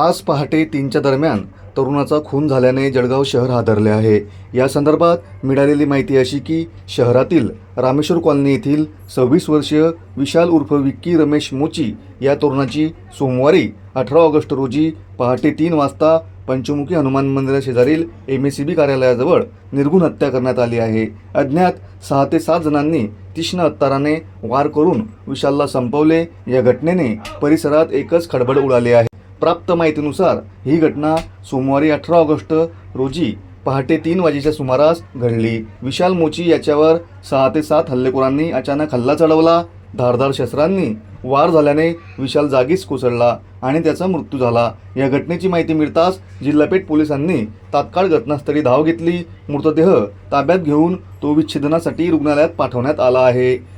आज पहाटे तीनच्या दरम्यान तरुणाचा खून झाल्याने जळगाव शहर हादरले आहे. या संदर्भात मिळालेली माहिती अशी की शहरातील रामेश्वर कॉलनी येथील सव्वीस वर्षीय विशाल उर्फ विक्की रमेश मोची या तरुणाची सोमवारी अठरा ऑगस्ट रोजी पहाटे तीन वाजता पंचमुखी हनुमान मंदिराशेजारील एम एस सी बी कार्यालयाजवळ निर्गुण हत्या करण्यात आली आहे. अज्ञात सहा ते सात जणांनी तीक्ष्ण अत्ताराने वार करून विशालला संपवले. या घटनेने परिसरात एकच खडबड उडाली आहे. प्राप्त माहितीनुसार ही घटना सोमवारी अठरा ऑगस्ट रोजी पहाटे तीन वाजेच्या सुमारास घडली. विशाल मोची याच्यावर सहा ते सात हल्लेखोरांनी अचानक हल्ला चढवला. धारदार शस्त्रांनी वार झाल्याने विशाल जागीच कोसळला आणि त्याचा मृत्यू झाला. या घटनेची माहिती मिळताच जिल्हापेठ पोलिसांनी तात्काळ घटनास्थळी धाव घेतली. मृतदेह ताब्यात घेऊन तो विच्छेदनासाठी रुग्णालयात पाठवण्यात आला आहे.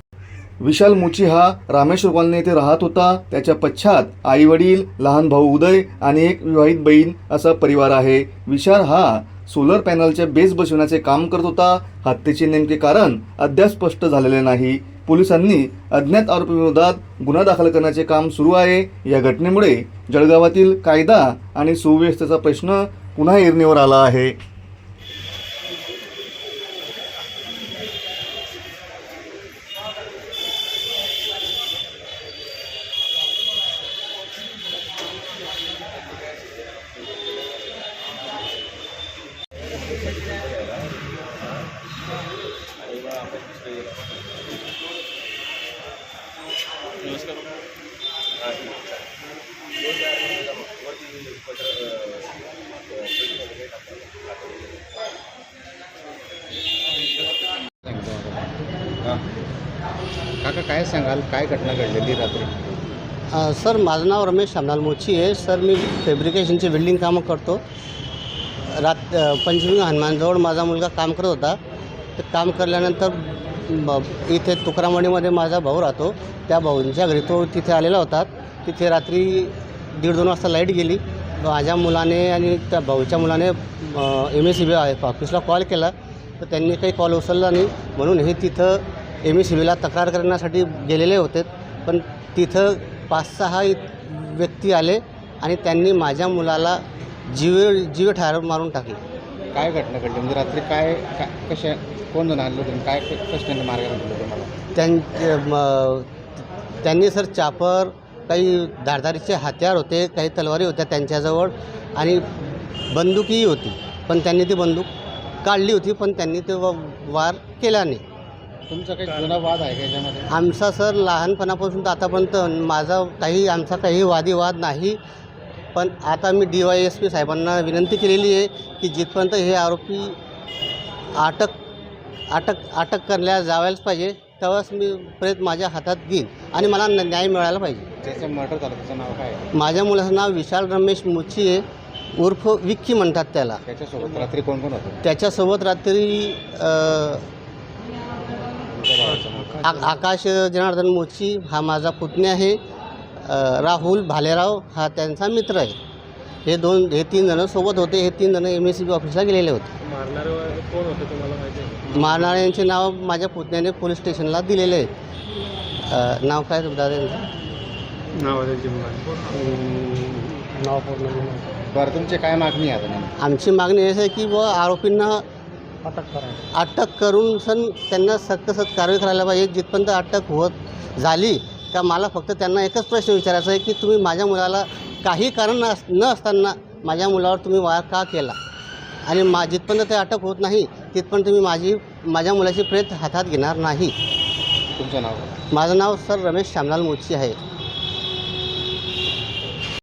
विशाल मुची हा रामेश्वर कॉलनी येथे राहत होता. त्याच्या पश्चात आई वडील लहान भाऊ उदय आणि एक विवाहित बहीण असा परिवार आहे. विशाल हा सोलर पॅनलचे बेस बसवण्याचे काम करत होता. हत्येचे नेमके कारण अद्याप स्पष्ट झालेले नाही. पोलिसांनी अज्ञात आरोपीविरोधात गुन्हा दाखल करण्याचे काम सुरू आहे. या घटनेमुळे जळगावातील कायदा आणि सुव्यवस्थेचा प्रश्न पुन्हा ऐरणीवर आला आहे. काका काय सांगाल? काय घटना घडलेली रात्री? अ, सर माझं नाव रमेश श्यामलाल मोची आहे. सर मी फॅब्रिकेशनचे वेल्डिंग कामं करतो. रात अ, पंचमी हनुमानजवळ माझा मुलगा काम करत होता. ते काम करल्यानंतर इथे तुकरामणीमध्ये माझा भाऊ राहतो. त्या भाऊंच्या घरी तो तिथे आलेला होता. तिथे रात्री दीड दोन वाजता लाइट गेली. माझ्या मुलाने आणि त्या भाऊच्या मुलाने एम एस सी बी ऑफिसला कॉल केला. तर त्यांनी काही कॉल उचलला नाही. म्हणून हे तिथं एम एस सी बीला तक्रार करण्यासाठी गेलेले होते. पण तिथं पाच सहा व्यक्ती आले आणि त्यांनी माझ्या मुलाला जीव जीव ठार मारून टाकले. काय घटना घडली? म्हणजे रात्री काय काय कशा कोण जण आणलं होतं काय कशाने मार्गाने दिलं तुम्हाला? त्यां म- त्यांनी सर चापर काही धारधारीचे हत्यार होते काही तलवारी होत्या त्यांच्याजवळ आणि बंदुकीही होती. पण त्यांनी ती बंदूक काढली होती पण त्यांनी ते व- वार केला नाही. तुमचा काही जुना वाद आहे का याच्यामध्ये? आमचा सर लहानपणापासून तर आतापर्यंत माझा काही आमचा काही वादिवाद नाही. पण आता मी डी वाय एस पी साहेबांना विनंती केलेली आहे की जिथपर्यंत हे आरोपी अटक अटक अटक करण्यात जावायलाच पाहिजे. तेव्हाच मी प्रयत्न माझ्या हातात घेईन आणि मला न- न्याय मिळायला पाहिजे. ज्याचं मर्डर झालं त्याचं नाव काय? आहे माझ्या मुलाचं नाव विशाल रमेश मुची आहे. उर्फ विक्की म्हणतात त्याला. त्याच्यासोबत रात्री कोण कोण होतं? त्याच्यासोबत रात्री अ, तुमच्या भावाचं नाव आ आकाश जनार्दन मोची हा माझा पुतण्या आहे. अ, राहुल भालेराव हा त्यांचा मित्र आहे. हे दोन हे तीन जणं सोबत होते हे तीन जणं एम एस सी बी ऑफिसला गेलेले होते. मारणारे कोण होते तुम्हाला माहिती आहे? मारणाऱ्यांचे नाव माझ्या पुतण्याने पोलीस स्टेशनला दिलेले आहे. अ, नाव काय दादा त्यांचं? नाव त्यांची नाव पूर्ण बरं तुमची काय मागणी आहे आता नेमकी? आमची मागणी अशी आहे की व आरोपींना अटक करा अटक करून सण त्यांना सक्त सक्त कारवाई करायला पाहिजे. जिथपर्यंत अटक होत झाली का मला फक्त त्यांना एकच प्रश्न विचारायचा आहे की तुम्ही माझ्या मुलाला काही कारण नस न असताना माझ्या मुलावर तुम्ही वार का केला? आणि मा जिथपर्यंत ते अटक होत नाही तिथपर्यंत तुम्ही माझी माझ्या मुलाची प्रेत हातात घेणार नाही. तुमचं नाव? माझं नाव सर रमेश श्यामलाल मोची आहे.